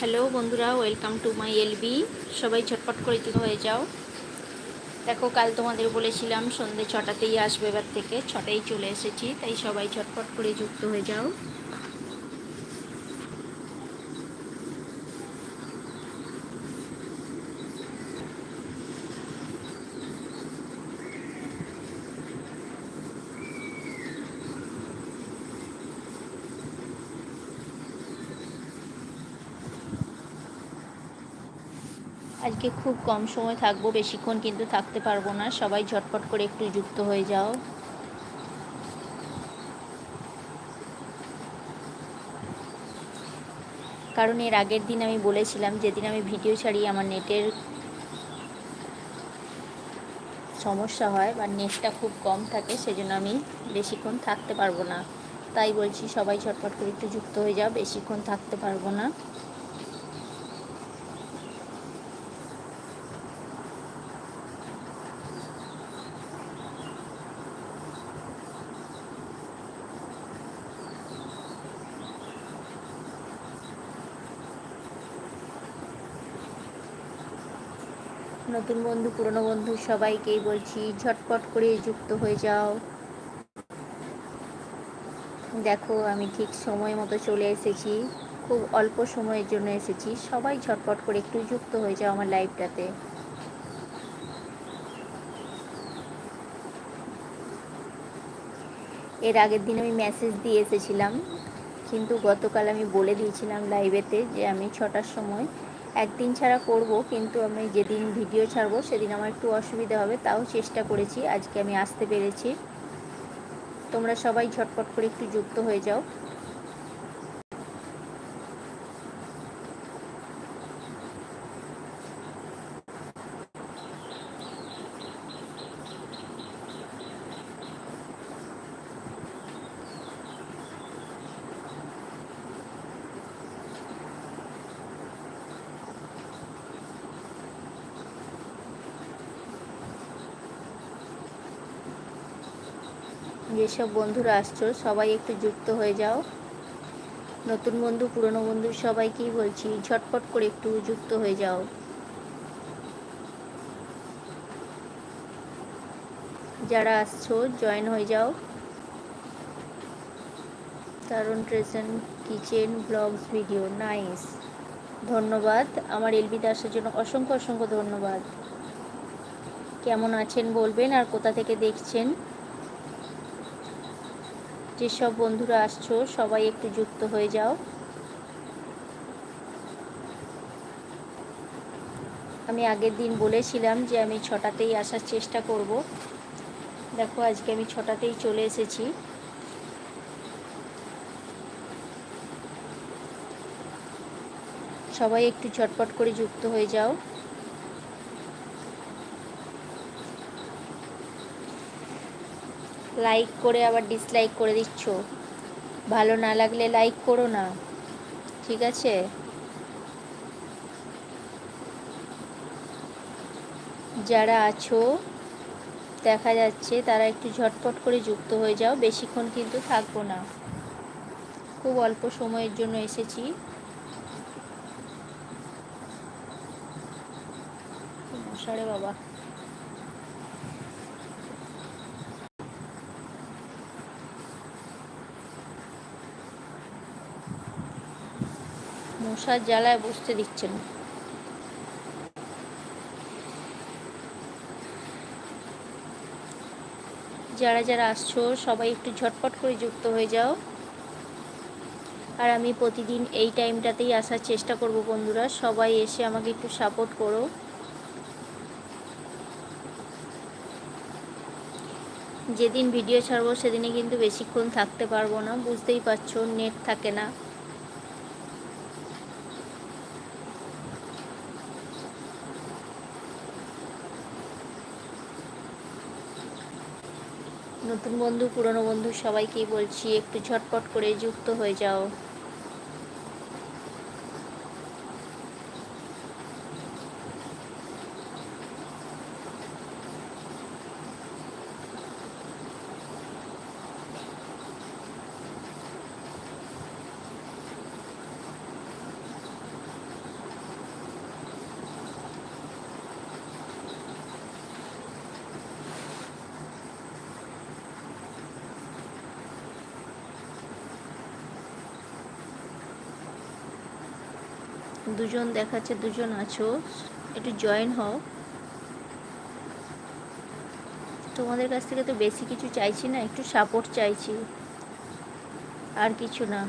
Hello বন্ধুরা, welcome to my LB. সবাই ঝটপট করে যুক্ত হয়ে যাও। দেখো, কাল তোমাদের বলেছিলাম সন্ধ্যে ছটাতেই আসবে এবার থেকে, ছটাই চলে এসেছি, তাই সবাই ঝটপট করে যুক্ত হয়ে যাও। আজকে খুব কম সময় থাকব, বেশিক্ষণ কিন্তু থাকতে পারব না। সবাই ঝটপট করে একটু যুক্ত হয়ে যাও। কারণ এর আগের দিন আমি বলেছিলাম, যেদিন আমি ভিডিও ছাড়ি, আমার নেটের সমস্যা হয় বা নেটটা খুব কম থাকে, সেজন্য আমি বেশিক্ষণ থাকতে পারব না। তাই বলছি, সবাই ঝটপট করে একটু যুক্ত হয়ে যাও, বেশিক্ষণ থাকতে পারব না। নতুন বন্ধু, পুরনো বন্ধু সবাইকেই বলছি, ঝটপট করে যুক্ত হয়ে যাও। দেখো, আমি ঠিক সময় মতো চলে এসেছি। খুব অল্প সময়ের জন্য এসেছি। সবাই ঝটপট করে একটু যুক্ত হয়ে যাও আমার লাইফটাতে। এর আগের দিন আমি মেসেজ দিয়ে এসেছিলাম, কিন্তু গতকাল আমি বলে দিয়েছিলাম লাইভেতে যে আমি ছটার সময় একদিন ছাড়া করব, কিন্তু আমি যেদিন ভিডিও ছাড়বো সেদিন আমার একটু অসুবিধা হবে, তাও চেষ্টা করেছি, আজকে আমি আসতে পেরেছি। তোমরা সবাই ঝটপট করে একটু যুক্ত হয়ে যাও। যেসব বন্ধুরা আসছো, সবাই একটু যুক্ত হয়ে যাও। নতুন বন্ধু, পুরনো বন্ধু সবাইকেই বলছি, ঝটপট করে একটু যুক্ত হয়ে যাও। যারা আসছো জয়েন হয়ে যাও। তারুণ ট্রেশন কিচেন ব্লগস ভিডিও নাইস ধন্যবাদ। আমার এলবিতে আসার জন্য অসংখ্য অসংখ্য ধন্যবাদ। কেমন আছেন বলবেন আর কোথা থেকে দেখছেন? যেসব বন্ধুরা আসছো, সবাই একটু যুক্ত হয়ে যাও। আমি আগের দিন বলেছিলাম যে আমি ছটাতেই আসার চেষ্টা করব। দেখো, আজকে আমি ছটাতেই চলে এসেছি। সবাই একটু চটপট করে যুক্ত হয়ে যাও। লাইক করে আবার ডিসলাইক করে দিচ্ছ। ভালো না লাগলে লাইক করো না। ঠিক আছে? যারা আছো, দেখা যাচ্ছে তারা একটু ঝটপট করে যুক্ত হয়ে যাও, বেশিক্ষণ কিন্তু থাকব না। খুব অল্প সময়ের জন্য এসেছি। মশারে বাবা। মশার জ্বালায় বসতে দিচ্ছে না। যারা যারা আসছো, সবাই একটু ঝটপট করে যুক্ত হয়ে যাও। আর আমি প্রতিদিন এই টাইমটাতেই আসার চেষ্টা করব বন্ধুরা। সবাই এসে আমাকে একটু সাপোর্ট করো। যেদিন ভিডিও ছাড়বো, সেদিনে কিন্তু বেশিক্ষণ থাকতে পারব না। বুঝতেই পারছ নেট থাকে না। নতুন বন্ধু পুরনো বন্ধু সবাইকেই বলছি একটু ঝটপট করে যুক্ত হয়ে যাও। দুজন দেখাচ্ছে, দুজন আছো। একটু জয়েন হও। তোমাদের কাছ থেকে তো বেশি কিছু চাইছি না, একটু সাপোর্ট চাইছি। আর কিছু না।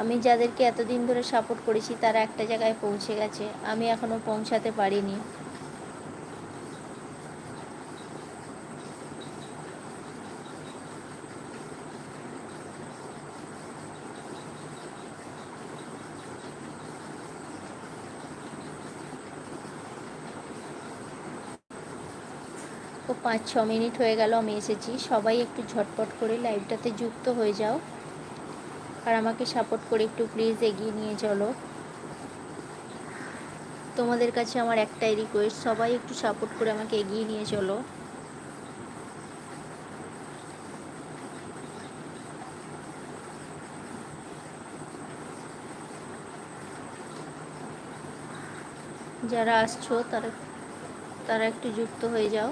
আমি যাদেরকে এতদিন ধরে সাপোর্ট করেছি, তারা একটা জায়গায় পৌঁছে গেছে। আমি এখনও পৌঁছাতে পারিনি। তো পাঁচ ছ মিনিট হয়ে গেল, আমি এসেছি। সবাই একটু ঝটপট করে লাইভটাতে যুক্ত হয়ে যাও। আর আমাকে সাপোর্ট করে একটু প্লিজ এগিয়ে নিয়ে চলো। তোমাদের কাছে আমার একটাই রিকোয়েস্ট সবাই একটু সাপোর্ট করে আমাকে এগিয়ে নিয়ে চলো। যারা আসছো, তারা তারা একটু যুক্ত হয়ে যাও।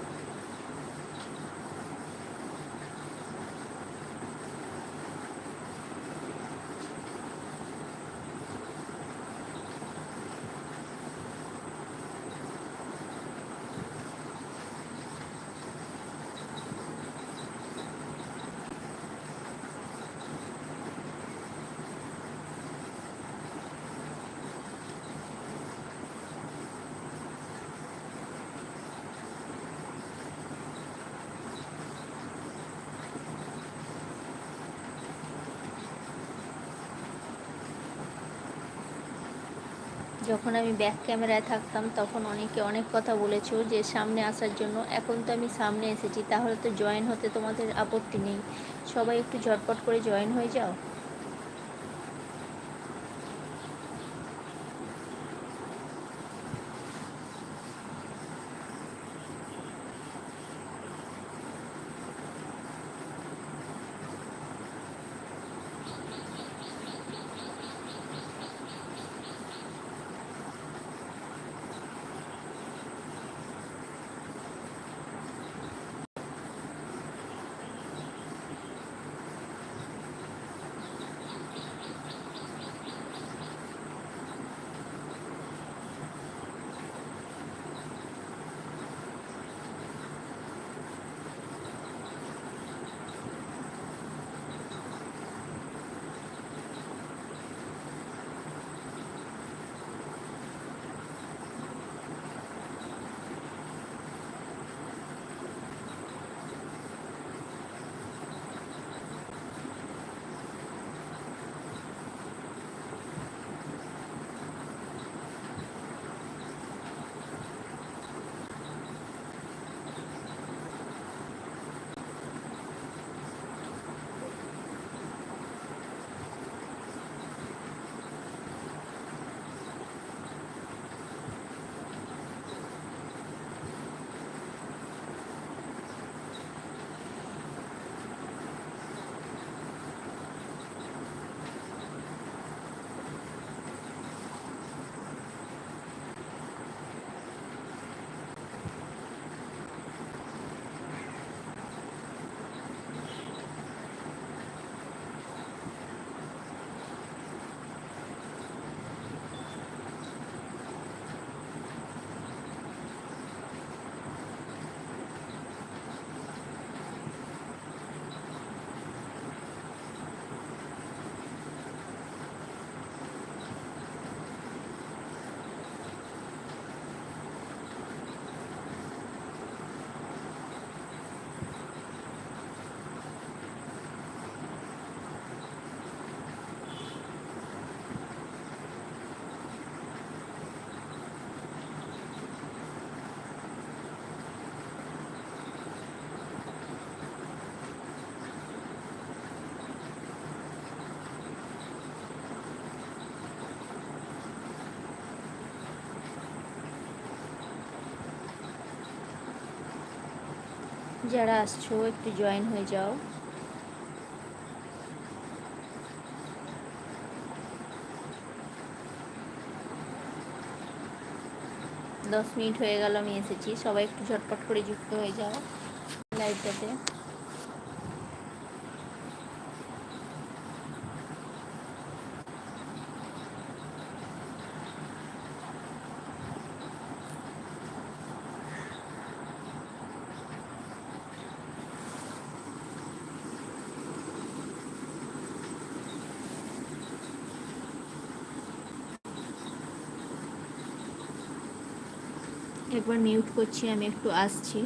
যখন আমি ব্যাক ক্যামেরায় থাকতাম, তখন অনেকে অনেক কথা বলেছ যে, সামনে আসার জন্য, এখন তো আমি সামনে এসেছি, তাহলে তো জয়েন হতে তোমাদের আপত্তি নেই। সবাই একটু ঝটপট করে জয়েন হয়ে যাও। যারা আসছো, একটু জয়েন হয়ে যাও। দশ মিনিট হয়ে গেল, আমি এসেছি। সবাই একটু ঝটপট করে যুক্ত হয়ে যাও। লাইভটাতে একবার মিউট করছি আমি একটু আসছি।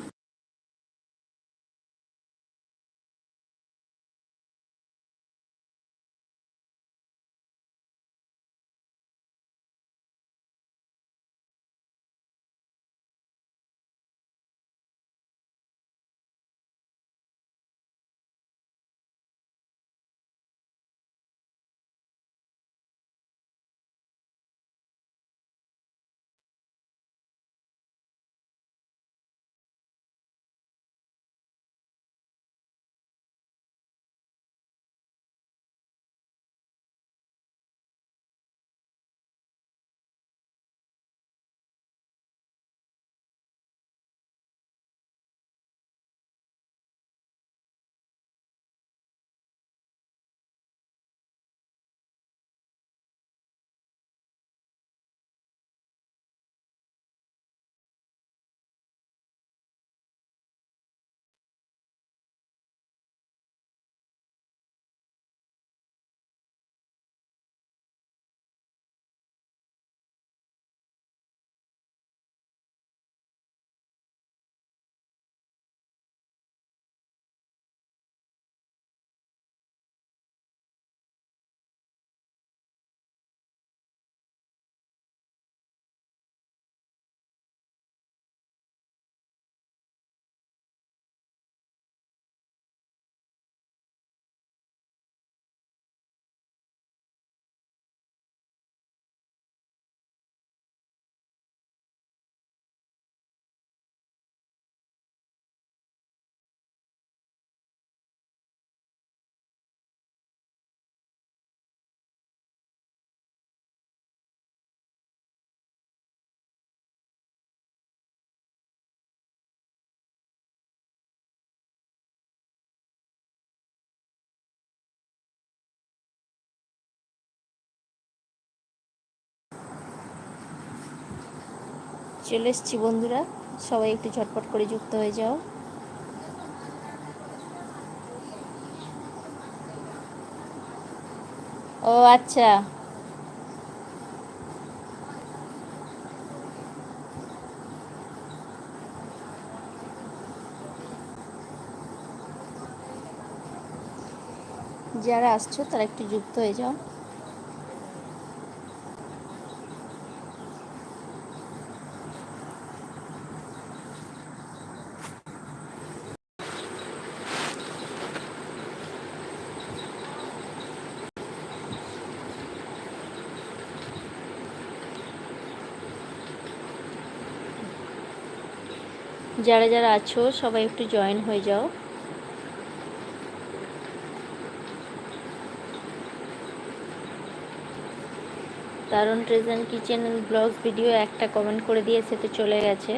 চলে এসছি বন্ধুরা। সবাই একটু ঝটপট করে যুক্ত হয়ে যাও। ও আচ্ছা। যারা আসছো, তারা একটু যুক্ত হয়ে যাও। যারা যারা আছো, সবাই একটু জয়েন হয়ে যাও। দারুণ ট্রেজান কিচেন ব্লগস ভিডিও একটা কমেন্ট করে দিয়েছে, তো চলে গেছে।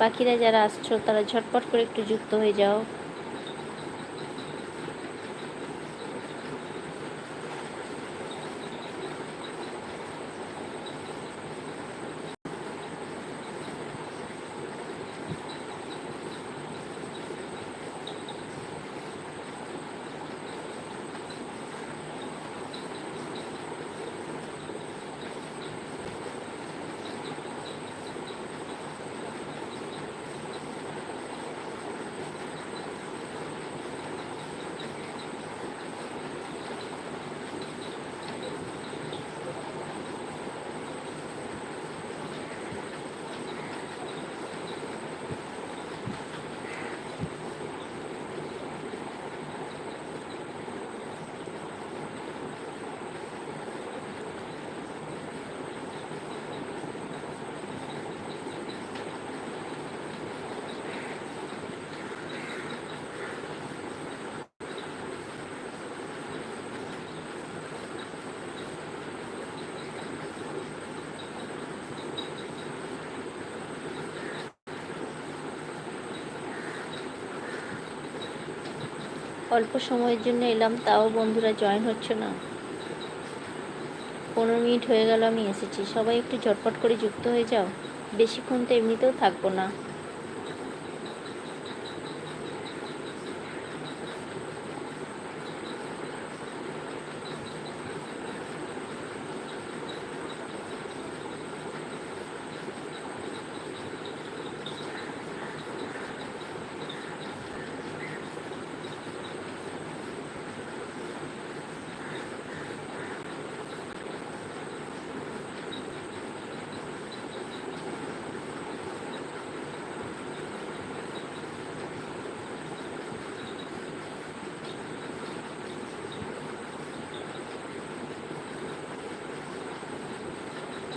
বাকিরা যারা আসছো, তারা ঝটপট করে একটু যুক্ত হয়ে যাও। অল্প সময়ের জন্য এলাম, তাও বন্ধুরা জয়েন হচ্ছে না। পনেরো মিনিট হয়ে গেল, আমি এসেছি। সবাই একটু ঝটপট করে যুক্ত হয়ে যাও। বেশিক্ষণ তো এমনিতেও থাকব না।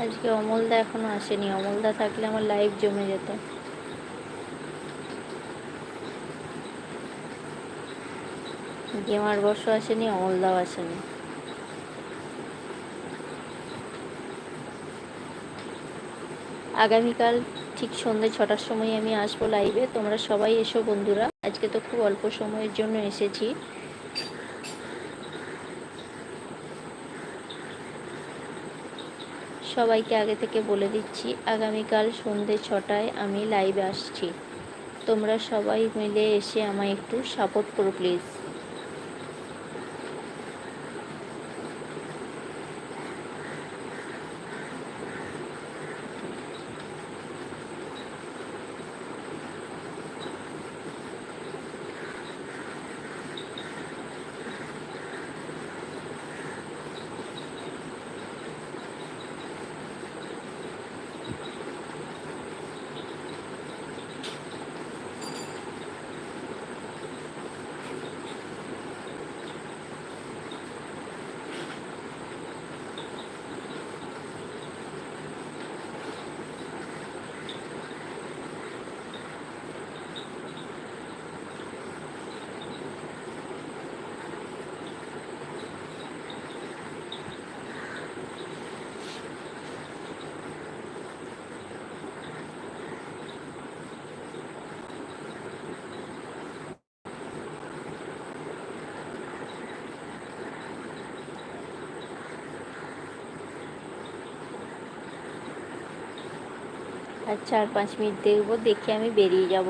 আজকে অমলদা এখনও আসেনি। অমলদা থাকলে আমার লাইভ জমে যেত। গেমার বর্ষ আসেনি, অমলদাও আসেনি। আগামীকাল ঠিক সন্ধ্যে ছটার সময় আমি আসব লাইভে তোমরা সবাই এসো বন্ধুরা। আজকে তো খুব অল্প সময়ের জন্য এসেছি। সবাইকে আগে থেকে বলে দিচ্ছি, আগামীকাল সন্ধে ছটায় আমি লাইভে আসছি। তোমরা সবাই মিলে এসে আমায় একটু সাপোর্ট করো প্লিজ আর চার পাঁচ মিনিট দেখব, দেখে আমি বেরিয়ে যাব।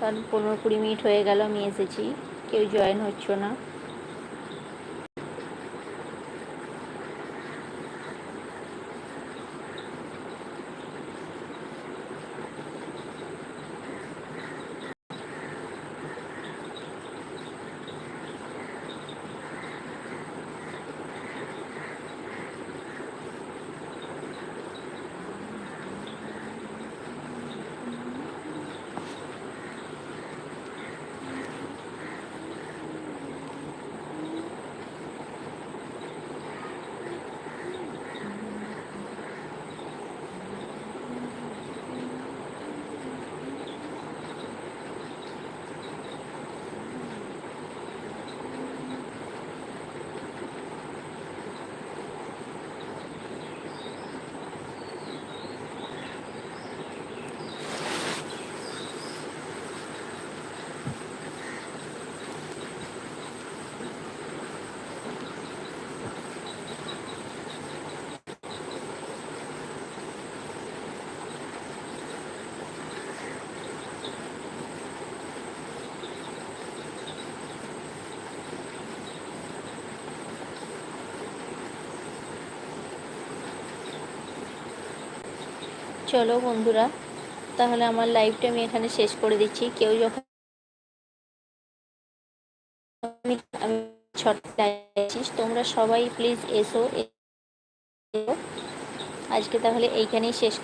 কারণ পনেরো কুড়ি মিনিট হয়ে গেল, আমি এসেছি। কেউ জয়েন হচ্ছে না। চলো বন্ধুরা, তাহলে আমার লাইভটা আমি এখানে শেষ করে দিচ্ছি কেউ যখন আমি তোমরা সবাই প্লিজ এসো। আজকে তাহলে এইখানেই শেষ